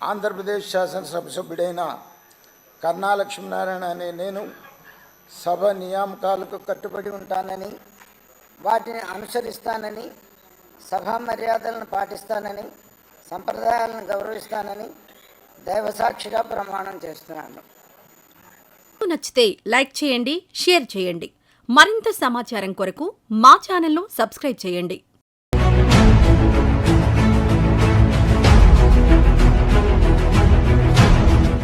ఆంధ్రప్రదేశ్ శాసనసభ సభ్యుడైన కర్ణా లక్ష్మీనారాయణ అనే నేను సభ నియామకాలకు కట్టుబడి ఉంటానని వాటిని అనుసరిస్తానని సభా మర్యాదలను పాటిస్తానని సంప్రదాయాలను గౌరవిస్తానని దైవసాక్షిగా ప్రమాణం చేస్తున్నాను. నచ్చితే లైక్ చేయండి షేర్ చేయండి. మరింత సమాచారం కొరకు మా ఛానల్ను సబ్స్క్రైబ్ చేయండి.